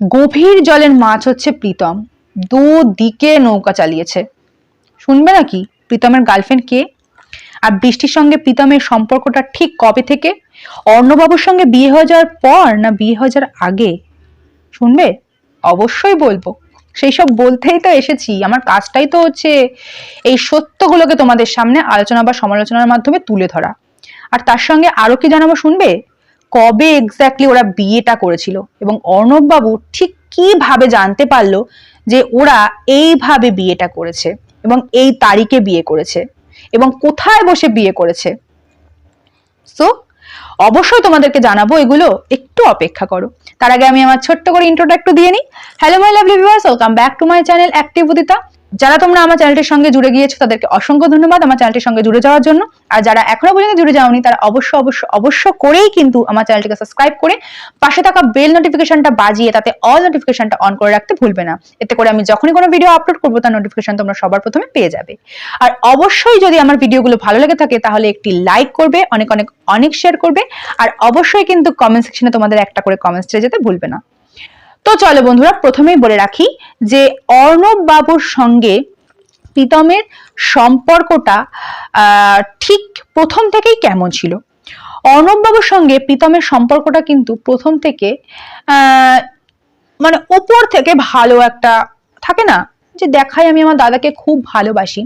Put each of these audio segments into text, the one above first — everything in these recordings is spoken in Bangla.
গভীর জলের মাছ হচ্ছে প্রীতম। দুদিকে নৌকা চালিয়েছে। শুনবে নাকি? প্রীতমের গার্লফ্রেন্ড কে? আর বৃষ্টির সঙ্গে প্রীতমের সম্পর্কটা ঠিক কবে থেকে? অর্ণবাবুর সঙ্গে বিয়ে হয়ে যাওয়ার পর না বিয়ে হয়ে যাওয়ার আগে? শুনবে? অবশ্যই বলব। সেই সব বলতেই তো এসেছি। আমার কাজটাই তো হচ্ছে এই সত্যগুলোকে তোমাদের সামনে আলোচনা বা সমালোচনার মাধ্যমে তুলে ধরা। আর তার সঙ্গে আরও কি জানাব শুনবে? কবে এক্স্যাক্টলি ওরা বিয়েটা করেছিল এবং অর্ণব বাবু ঠিক কীভাবে জানতে পারল যে ওরা এইভাবে বিয়েটা করেছে এবং এই তারিখে বিয়ে করেছে এবং কোথায় বসে বিয়ে করেছে? সো অবশ্যই তোমাদেরকে জানাব এগুলো, একটু অপেক্ষা করো। তার আগে আমি আমার ছোট্ট করে ইন্ট্রোটা একটু দিয়ে নিই। Hello my lovely viewers welcome back to my channel active Udita যারা তোমরা আমার চ্যানেলটির সঙ্গে জুড়ে গিয়েছো, তাদেরকে অসংখ্য ধন্যবাদ আমার চ্যানেলটির সঙ্গে জুড়ে যাওয়ার জন্য। আর যারা এখনও পর্যন্ত জুড়ে যাওনি, তারা অবশ্য অবশ্য অবশ্য করেই কিন্তু আমার চ্যানেলটিকে সাবস্ক্রাইব করে পাশে থাকা বেল নোটিফিকেশনটা বাজিয়ে তাতে অল নোটিফিকেশনটা অন করে রাখতে ভুলবে না। এতে করে আমি যখনই কোনো ভিডিও আপলোড করব, তার নোটিফিকেশন তোমরা সবার প্রথমে পেয়ে যাবে। আর অবশ্যই যদি আমার ভিডিওগুলো ভালো লেগে থাকে, তাহলে একটি লাইক করবে, অনেক অনেক অনেক শেয়ার করবে। আর অবশ্যই কিন্তু কমেন্ট সেকশনে তোমাদের একটা করে কমেন্টস যেতে ভুলবে না। তো চলো বন্ধুরা, প্রথমেই বলে রাখি যে অর্ণব বাবুর সঙ্গে প্রীতমের সম্পর্কটা ঠিক প্রথম থেকেই কেমন ছিল? অর্ণব বাবুর সঙ্গে প্রীতমের সম্পর্কটা কিন্তু প্রথম থেকে মানে ওপর থেকে ভালো একটা থাকে না? যে দেখাই আমি আমার দাদাকে খুব ভালোবাসি,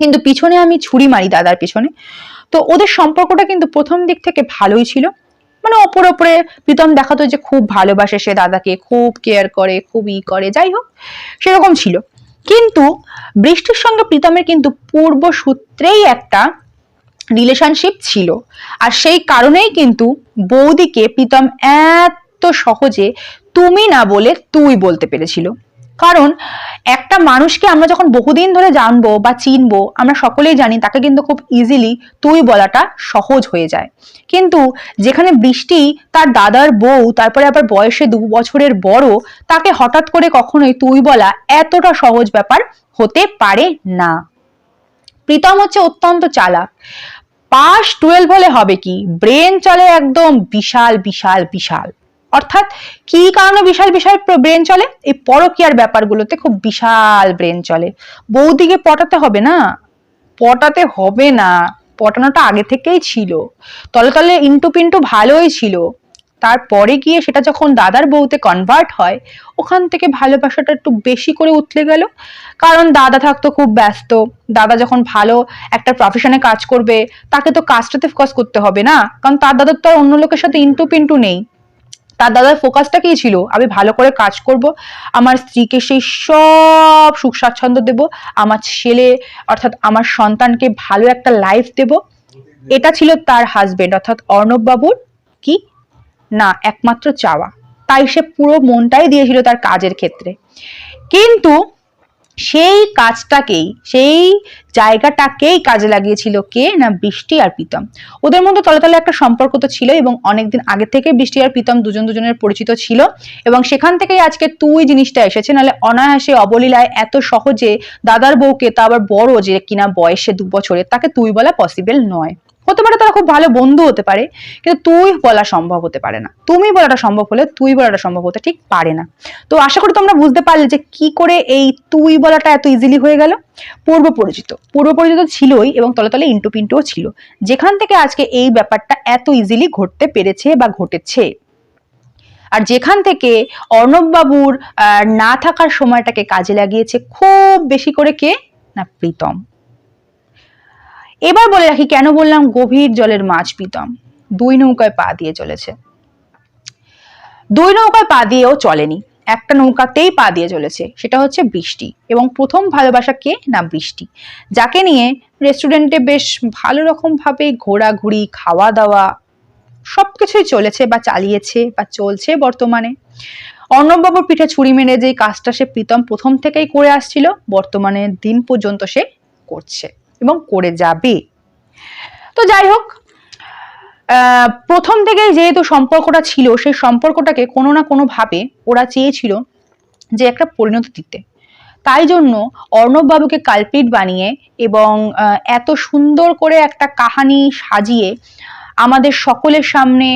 কিন্তু পিছনে আমি ছুরি মারি দাদার পিছনে। তো ওদের সম্পর্কটা কিন্তু প্রথম দিক থেকে ভালোই ছিল। মানে ওপর ওপরে প্রীতম দেখাতো যে খুব ভালোবাসে সে দাদাকে, খুব কেয়ার করে, খুব ই করে, যাই হোক, সেরকম ছিল। কিন্তু বৃষ্টির সঙ্গে প্রীতমের কিন্তু পূর্ব সূত্রেই একটা রিলেশনশিপ ছিল। আর সেই কারণেই কিন্তু বৌদিকে প্রীতম এত সহজে তুমি না বলে তুই বলতে পেরেছিল। কারণ একটা মানুষকে আমরা যখন বহুদিন ধরে জানব বা চিনবো, আমরা সকলেই জানি তাকে কিন্তু খুব ইজিলি তুই বলাটা সহজ হয়ে যায়। কিন্তু যেখানে বৃষ্টি, তার দাদার বউ, তারপরে আবার বয়সে দু বছরের বড়, তাকে হঠাৎ করে কখনোই তুই বলা এতটা সহজ ব্যাপার হতে পারে না। প্রীতম হচ্ছে অত্যন্ত চালাক। পাস টুয়েলভ হলে হবে কি? ব্রেন চলে একদম বিশাল বিশাল বিশাল। অর্থাৎ কি কারণে বিশাল বিশাল ব্রেন চলে? এই পরকীয়ার ব্যাপারগুলোতে খুব বিশাল ব্রেন চলে। বৌদিকে পটাতে হবে না? পটাতে হবে না। পটানোটা আগে থেকেই ছিল। তলে তলে ইন্টু পিন্টু ভালোই ছিল। তারপরে গিয়ে সেটা যখন দাদার বউতে কনভার্ট হয়, ওখান থেকে ভালোবাসাটা একটু বেশি করে উতলে গেল। কারণ দাদা থাকতো খুব ব্যস্ত। দাদা যখন ভালো একটা প্রফেশনে কাজ করবে, তাকে তো কাজটাতে ফোকাস করতে হবে না। কারণ তার দাদার তো আর অন্য লোকের সাথে ইন্টু পিন্টু নেই। তার দাদার ফোকাসটা কি ছিল? আমি ভালো করে কাজ করব, আমার স্ত্রীকে সেই সব সুখ স্বাচ্ছন্দ্য দেব, আমার ছেলে অর্থাৎ আমার সন্তানকে ভালো একটা লাইফ দেব। এটা ছিল তার হাজবেন্ড অর্থাৎ অর্ণববাবুর কি? না, একমাত্র চাওয়া। তাই সে পুরো মনটাই দিয়েছিল তার কাজের ক্ষেত্রে। কিন্তু সেই কাজটাকেই, সেই জায়গাটাকেই কাজে লাগিয়েছিল কে না বৃষ্টি আর প্রীতম। ওদের মধ্যে তলে তলে একটা সম্পর্ক তো ছিল এবং অনেকদিন আগে থেকে বৃষ্টি আর প্রীতম দুজন দুজনের পরিচিত ছিল এবং সেখান থেকেই আজকে তুই জিনিসটা এসেছে, নাহলে অনায়াসে অবলীলায় এত সহজে দাদার বউকে, তা আবার বড় যে কিনা বয়সে দু বছরের, তাকে তুই বলা পসিবল নয়। হতে পারে তারা খুব ভালো বন্ধু হতে পারে কিন্তু তুই বলা সম্ভব হতে পারে না। তুমি বলাটা সম্ভব হলে তুই বলাটা সম্ভব হতে ঠিক পারে না। তো আশা করি তোমরা বুঝতে পারলে যে কি করে এই তুই বলাটা এত ইজিলি হয়ে গেল। পূর্ব পরিচিত। পূর্ব পরিচিত ছিলই এবং তলে তলে ইন্টু পিন্টুও ছিল। যেখান থেকে আজকে এই ব্যাপারটা এত ইজিলি ঘটতে পেরেছে বা ঘটেছে। আর যেখান থেকে অর্ণব বাবুর আহ, না থাকার সময়টাকে কাজে লাগিয়েছে খুব বেশি করে কে? না প্রীতম। এবার বলে রাখি, কেন বললাম গভীর জলের মাছ প্রীতম দুই নৌকায় পা দিয়ে চলেছে। দুই নৌকায় পা দিয়েও চলেনি। একটা নৌকাতেই পা দিয়ে চলেছে, সেটা হচ্ছে বৃষ্টি। এবং প্রথম ভালোবাসা কে না বৃষ্টি? যাকে নিয়ে রেস্টুরেন্টে বেশ ভালো রকম ভাবে ঘোরাঘুরি খাওয়া দাওয়া সবকিছুই চলেছে বা চালিয়েছে বা চলছে বর্তমানে। অর্ণববাবুর পিঠে ছুরি মেরে যে কাজটা সে প্রীতম প্রথম থেকেই করে আসছিল, বর্তমানে দিন পর্যন্ত সে করছে। এবং করে যাবে। তো যাই হোক প্রথম থেকেই যেহেতু সম্পর্কটা ছিল সেই সম্পর্কটাকে কোনো না কোনো ভাবে ওরা চেয়েছিল যে একটা পরিণতি দিতে। তাই জন্য অর্ণব বাবুকে কালপিট বানিয়ে এবং এত সুন্দর করে একটা কাহানি সাজিয়ে আমাদের সকলের সামনে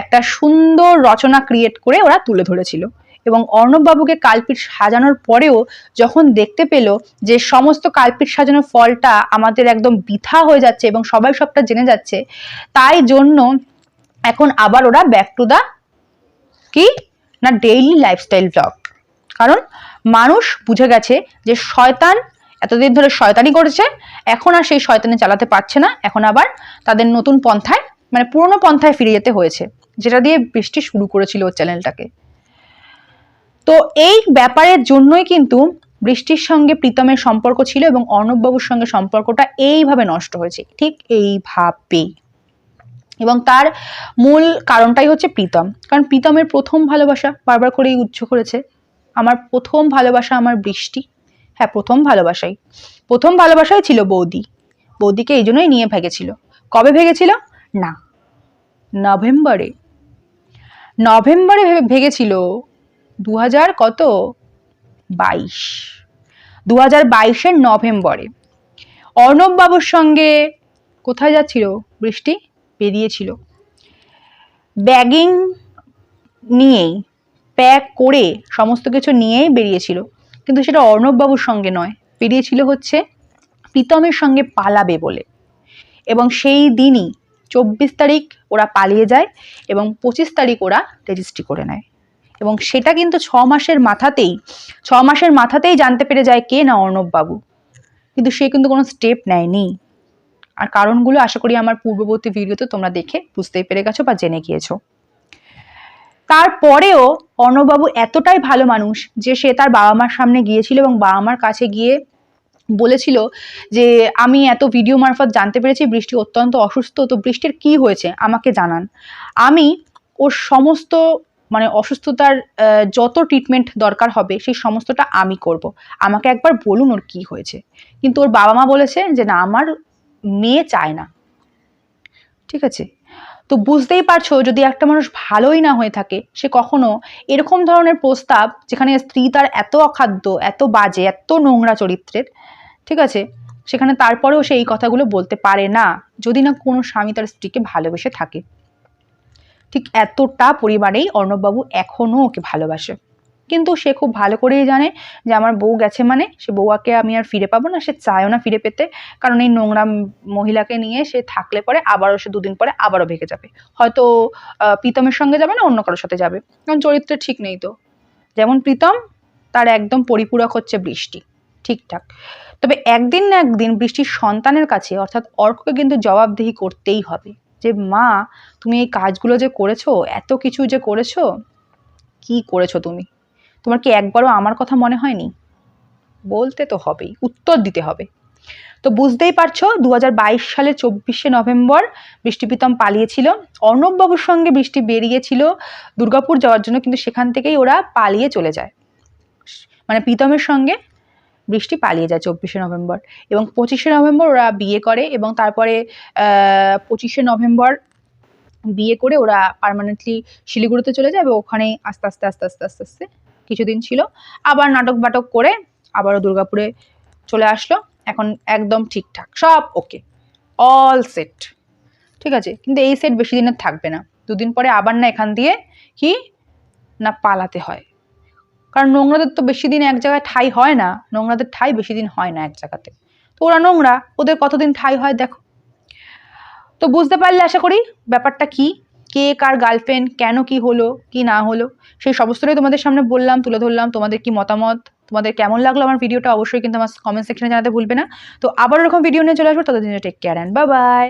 একটা সুন্দর রচনা ক্রিয়েট করে ওরা তুলে ধরেছিল। এবং অর্ণববাবুকে কালপিট সাজানোর পরেও যখন দেখতে পেল যে সমস্ত কালপিট সাজানোর ফলটা আমাদের একদম বৃথা হয়ে যাচ্ছে এবং সবাই সবটা জেনে যাচ্ছে, তাই জন্য এখন আবার ওরা ব্যাক টু দা কি? না ডেইলি লাইফস্টাইল ব্লগ কারণ মানুষ বুঝে গেছে যে শয়তান এতদিন ধরে শয়তানি করেছে, এখন আর সেই শয়তানি চালাতে পারছে না, এখন আবার তাদের নতুন পন্থায় মানে পুরনো পন্থায় ফিরে যেতে হয়েছে, যেটা দিয়ে বৃষ্টি শুরু করেছিল ওর চ্যানেলটাকে তো এই ব্যাপারের জন্যই কিন্তু বৃষ্টির সঙ্গে প্রীতমের সম্পর্ক ছিল এবং অর্ণববাবুর সঙ্গে সম্পর্কটা এইভাবে নষ্ট হয়েছে। ঠিক এইভাবেই। এবং তার মূল কারণটাই হচ্ছে প্রীতম। কারণ প্রীতমের প্রথম ভালোবাসা বারবার করেই উচ্চ করেছে। আমার প্রথম ভালোবাসা আমার বৃষ্টি। হ্যাঁ প্রথম ভালোবাসাই। প্রথম ভালোবাসাই ছিল বৌদি। বৌদিকে এই জন্যই নিয়ে ভেগেছিল। কবে ভেগেছিল? না, নভেম্বরে। নভেম্বরে ভেগেছিল দু হাজার কত? বাইশ। দু হাজার বাইশের নভেম্বরে। অর্ণব বাবুর সঙ্গে কোথায় যাচ্ছিল? বৃষ্টি বেরিয়েছিল ব্যাগিং নিয়েই, প্যাক করে সমস্ত কিছু নিয়েই বেরিয়েছিল। কিন্তু সেটা অর্ণববাবুর সঙ্গে নয় বেরিয়েছিল হচ্ছে প্রীতমের সঙ্গে পালাবে বলে। এবং সেই দিনই চব্বিশ তারিখ ওরা পালিয়ে যায় এবং পঁচিশ তারিখ ওরা রেজিস্ট্রি করে নেয়। এবং সেটা কিন্তু ছ মাসের মাথাতেই, ছ মাসের মাথাতেই জানতে পেরে যায় কে না অর্ণববাবু। কিন্তু সে কিন্তু কোনো স্টেপ নেয়নি। আর কারণগুলো আশা করি আমার পূর্ববর্তী ভিডিওতে তোমরা দেখে বুঝতেই পেরে গেছো বা জেনে গিয়েছো। তারপরেও অর্ণববাবু এতটাই ভালো মানুষ যে সে তার বাবা মার সামনে গিয়েছিল এবং বাবা মার কাছে গিয়ে বলেছিল যে, আমি এত ভিডিও মারফত জানতে পেরেছি, বৃষ্টি অত্যন্ত অসুস্থ, তো বৃষ্টির কি হয়েছে? আমাকে জানান। আমি ওর সমস্ত মানে অসুস্থতার যত ট্রিটমেন্ট দরকার হবে, সেই সমস্তটা আমি করব। আমাকে একবার বলুন ওর কি হয়েছে। কিন্তু ওর বাবা মা বলেছে যে, না, আমার মেয়ে চায় না। ঠিক আছে? তো বুঝতেই পারছ, যদি একটা মানুষ ভালোই না হয়ে থাকে, সে কখনো এরকম ধরনের প্রস্তাব, যেখানে স্ত্রী তার এত অখাদ্য, এত বাজে, এত নোংরা চরিত্রের, ঠিক আছে? সেখানে তারপরেও সে এই কথাগুলো বলতে পারে না, যদি না কোনো স্বামী তার স্ত্রীকে ভালোবেসে থাকে। ঠিক এতটা পরিবারেই অর্ণববাবু এখনও ওকে ভালোবাসে। কিন্তু সে খুব ভালো করেই জানে যে আমার বউ গেছে মানে সে বউয়াকে আমি আর ফিরে পাবো না, সে চায়ও না ফিরে পেতে। কারণ এই নোংরা মহিলাকে নিয়ে সে থাকলে পরে আবারও সে দুদিন পরে আবারও ভেগে যাবে। হয়তো প্রীতমের সঙ্গে যাবে না, অন্য কারোর সাথে যাবে। কারণ চরিত্র ঠিক নেই তো। যেমন প্রীতম, তার একদম পরিপূরক হচ্ছে বৃষ্টি। ঠিকঠাক। তবে একদিন না একদিন বৃষ্টির সন্তানের কাছে অর্থাৎ অর্ককে কিন্তু জবাবদিহি করতেই হবে। যে, মা, তুমি এই কাজগুলো যে করেছ, এত কিছু যে করেছ, কি করেছ তুমি? তোমার কি একবারও আমার কথা মনে হয়নি? বলতে তো হবেই, উত্তর দিতে হবে। তো বুঝতেই পারছ দু সালের চব্বিশে নভেম্বর বৃষ্টি প্রীতম পালিয়েছিল। অর্ণববাবুর সঙ্গে বৃষ্টি বেরিয়েছিল দুর্গাপুর যাওয়ার জন্য, কিন্তু সেখান থেকেই ওরা পালিয়ে চলে যায়। মানে প্রীতমের সঙ্গে বৃষ্টি পালিয়ে যায় চব্বিশে নভেম্বর। এবং পঁচিশে নভেম্বর ওরা বিয়ে করে এবং তারপরে পঁচিশে নভেম্বর বিয়ে করে ওরা পার্মানেন্টলি শিলিগুড়িতে চলে যায় এবং ওখানেই আস্তে আস্তে আস্তে আস্তে আস্তে আস্তে কিছুদিন ছিল। আবার নাটক বাটক করে আবারও দুর্গাপুরে চলে আসলো। এখন একদম ঠিকঠাক, সব ওকে অল সেট ঠিক আছে? কিন্তু এই সেট বেশি দিনের থাকবে না। দুদিন পরে আবার না এখান দিয়ে কি? না পালাতে হয়। কারণ নোংরাদের তো বেশি দিন এক জায়গায় ঠাই হয় না, নোংরাদের ঠাই বেশি দিন হয় না এক জায়গাতে। তো ওরা নোংরা, ওদের কতদিন ঠাই হয় দেখো। তো বুঝতে পারলে আশা করি ব্যাপারটা কি, কে কার গার্লফ্রেন্ড কেন কি হলো, কি না হলো, সেই সমস্তটাই তোমাদের সামনে বললাম, তুলে ধরলাম, তোমাদের কি মতামত, তোমাদের কেমন লাগল আমার ভিডিওটা অবশ্যই কিন্তু আমার কমেন্ট সেকশনে জানাতে ভুলবে না। তো আবার এরকম ভিডিও নিয়ে চলে আসব ততদিন take care and bye bye